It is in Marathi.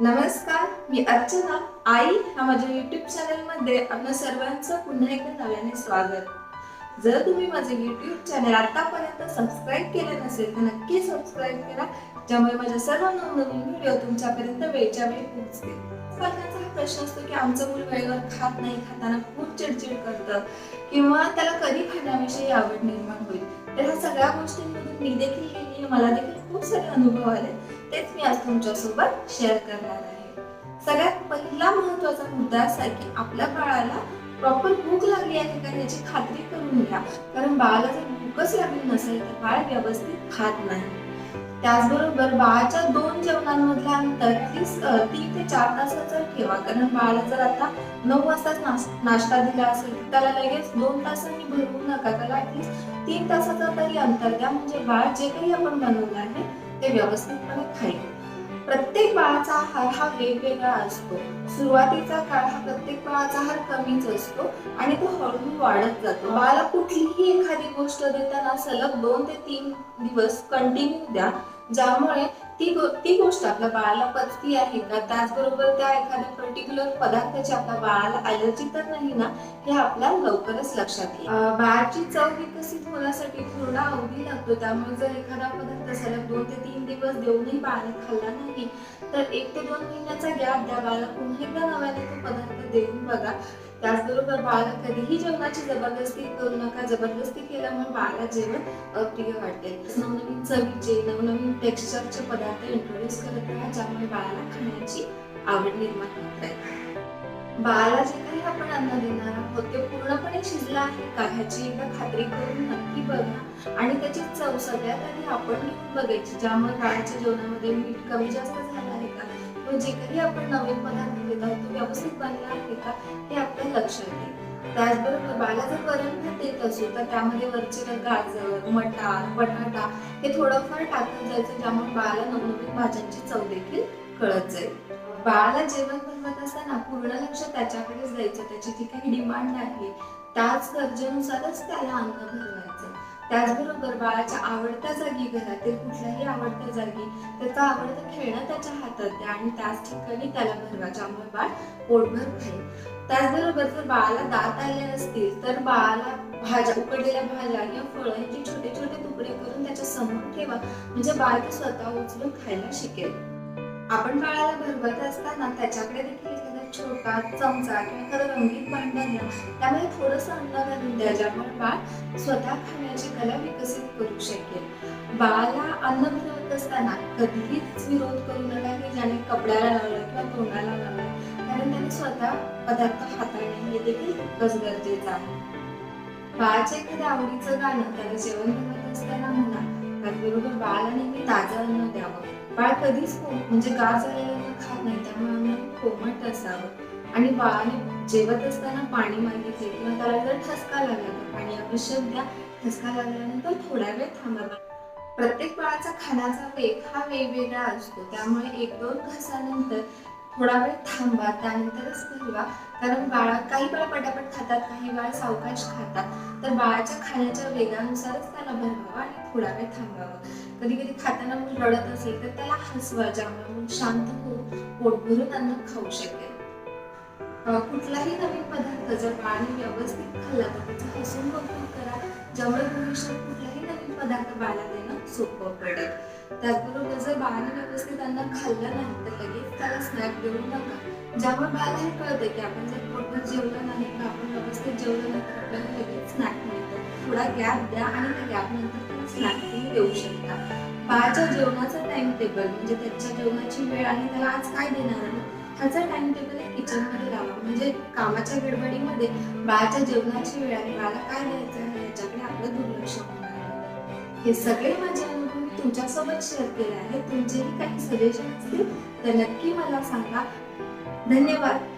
नमस्कार मी अर्चना. आई ह्या माझ्या युट्यूब चॅनलमध्ये आपल्या सर्वांचं पुन्हा एकदा नव्याने स्वागत. जर तुम्ही माझे युट्यूब चॅनल आतापर्यंत सबस्क्राईब केले नसेल तर नक्की सबस्क्राईब करा. ज्यामुळे माझ्या सर्व नवनवीन व्हिडिओ तुमच्यापर्यंत वेळच्या वेळी पोहोचतील. पालकांचा हा प्रश्न असतो की आमचं मूल वेळेवर खात नाही खाताना खूप चिडचिड करतं किंवा त्याला कधी खाण्याविषयी आवड निर्माण होईल. तर ह्या सगळ्या गोष्टींमधून मी देखील गेली मला देखील खूप सारे अनुभव आले तेच मी आज तुमच्यासोबत शेअर करणार आहे. सगळ्यात पहिला महत्त्वाचा मुद्दा असा आहे की आपल्या बाळाला प्रॉपर भूक लागली आहे का याची खात्री करून घ्या. कारण बाळाला जर भूकच लागली नसेल तर बाळ व्यवस्थित खात नाही. त्याचबरोबर बाळाच्या दोन जेवणांमधलं अंतर तीस तीन ते चार तासाचं ठेवा. कारण बाळाला जर आता नऊ वाजता नाश्ता दिला असेल तर त्याला लगेच दोन तासांनी भरवू नका. त्याला ऍटलीस्ट तीन तासाचा तरी अंतर द्या. म्हणजे बाळ जे काही आपण बनवलं आहे ते व्यवस्थितपणे खाईल प्रत्येक बाळाचा आहार हा वेगवेगळा असतो. सुरुवातीचा काळ हा प्रत्येक बाळाचा आहार कमीच असतो आणि तो हळूहळू वाढत जातो. बाळाला कुठलीही एखादी गोष्ट देताना सलग दोन ते तीन दिवस कंटिन्यू द्या ज्यामुळे ती ती गोष्ट आपल्या बाळाला पचती आहे का? त्याचबरोबर त्या एखाद्या पर्टिक्युलर पदार्थाची आपल्या बाळाला अलर्जी तर नाही ना? हे आपल्या लवकरच लक्षात येईल. बाळाची चव विकसित होण्यासाठी थोडा अवधी लागतो. त्यामुळे जर एखादा पदार्थ सलग दोन ते तीन दिवस देऊनही बाळाने खाल्ला नाही तर एक ते दोन महिन्याचा गॅप द्या. बाळाला पुन्हा एकदा नव्याने तो पदार्थ देऊन बघा. त्याचबरोबर बाळाला कधीही जेवणाची जबरदस्ती करू नका. जबरदस्ती केल्यामुळे बाळाला जेवण अप्रिय वाटते. नवनवीन चवीचे नवनवीन टेक्स्चरचे पदार्थ इंट्रोड्यूस करत राहा ज्यामुळे बाळाला खाण्याची आवड निर्माण होत आहे बाळाला जे काही आपण अन्न देणार आहोत ते पूर्णपणे शिजलं आहे का ह्याची एकदा खात्री करून नक्की बघा. आणि त्याची चव सगळ्यात आधी आपण घेऊन बघायची ज्यामुळे बाळाच्या जेवणामध्ये मीठ कमी जास्त झालं आहे का? किंवा जे काही आपण नवीन पदार्थ देत आहोत तो व्यवस्थित बनला आहे का? ते आपल्या लक्षात येईल त्याचबरोबर बालाचं जर वरण देत असू तर त्यामध्ये वरचे गाजर मटार बटाटा हे थोडंफार टाकत जायचं ज्यामुळे बाळाला नवनवीन भाज्यांची चव देखील कळत जाईल. बाळाला जेवण बनवत असताना पूर्ण लक्ष त्याच्याकडेच द्यायचं. त्याची जी काही डिमांड आहे त्याच गरजेनुसारच त्याला अन्न भरवायचं. त्याचबरोबर बाळाच्या आवडत्या जागी घरातील कुठल्याही आवडत्या जागी त्याचा आवडतं खेळणं त्याच्या हातात द्या आणि त्याच ठिकाणी त्याला भरवा ज्यामुळे बाळ पोटभर खाईल त्याचबरोबर जर बाळाला दात आले असतील तर बाळाला भाज्या उकडलेल्या भाज्या किंवा फळं यांचे छोटे छोटे तुकडे करून त्याच्यासमोर ठेवा. म्हणजे बाळ ते स्वतः उचलून खायला शिकेल. आपण बाळाला भरवत असताना त्याच्याकडे देखील एखादा छोटा चमचा किंवा एखादं रंगीत भांडण घ्या त्यामध्ये थोडंसं अन्न घालून द्या ज्यामुळे बाळ स्वतः खाण्याची कला विकसित करू शकेल. बाळाला अन्न भरवत असताना कधीच विरोध करू नका की ज्याने कपड्याला लावलं किंवा तोंडाला लावलं. कारण त्याने स्वतः पदार्थ हाताळणे हे देखील तितकंच गरजेचं आहे. बाळाच्या एखाद्या आवडीचं गाणं त्याला जेवण बनवत असताना म्हणा त्याचबरोबर बाळाला नेहमी ताजं अन्न द्यावं. बाळ कधीच म्हणजे गार झालेलं खात नाही त्यामुळे आम्ही कोमट असावं. आणि बाळाने जेवत असताना पाणी मागितले किंवा त्याला जर ठसका लागला तर पाणी आवश्यक द्या ठसका लागल्यानंतर थोडा वेळ थांबावा. प्रत्येक बाळाचा खाण्याचा वेग हा वेगवेगळा असतो. त्यामुळे एक दोन घासानंतर थोडा वेळ थांबा त्यानंतरच फिरवा कारण बाळा काही बाळ पटापट खातात काही बाळ सावकाश खातात. तर बाळाच्या खाण्याच्या वेगानुसारच त्याला भरवावं आणि थोडा वेळ थांबावं. कधी कधी खाताना मूल रडत असेल तर त्याला हसवा ज्यामुळे मूल शांत होऊन पोट भरून अन्न खाऊ शकेल. कुठलाही नवीन पदार्थ जर बाळाने व्यवस्थित खाल्ला तर त्याचं हसून बघून करा. ज्यामुळे भविष्यात कुठलाही नवीन पदार्थ बाळाला देणं सोपं पडेल. त्याचबरोबर जर बाळाने व्यवस्थित अन्न खाल्लं नाही तर लगेच त्याला स्नॅक देऊ नका. ज्यामुळे बाळाला हे कळतं की आपण जर पोटभर जेवलं नाही तर आपण व्यवस्थित जेवलं नाही तर आपल्याला लगेच स्नॅक मिळतं. थोडा गॅप द्या आणि त्या गॅप नंतर त्याला स्नॅक तुम्ही देऊ शकता. बाळाच्या जेवणाचा टाइम टेबल म्हणजे त्याच्या जेवणाची वेळ आणि त्याला आज काय देणार आहे ह्याचा टाइम टेबल किचनमध्ये लावा. म्हणजे कामाच्या गडबडीमध्ये बाळाच्या जेवणाची वेळ आणि बाळाला काय द्यायचं आहे याच्याकडे आपलं दुर्लक्ष होणार हे सगळे माझ्या तुमच्यासोबत शेअर केले आहेत तुमचेही काही सजेशन असतील तर नक्की मला सांगा. धन्यवाद.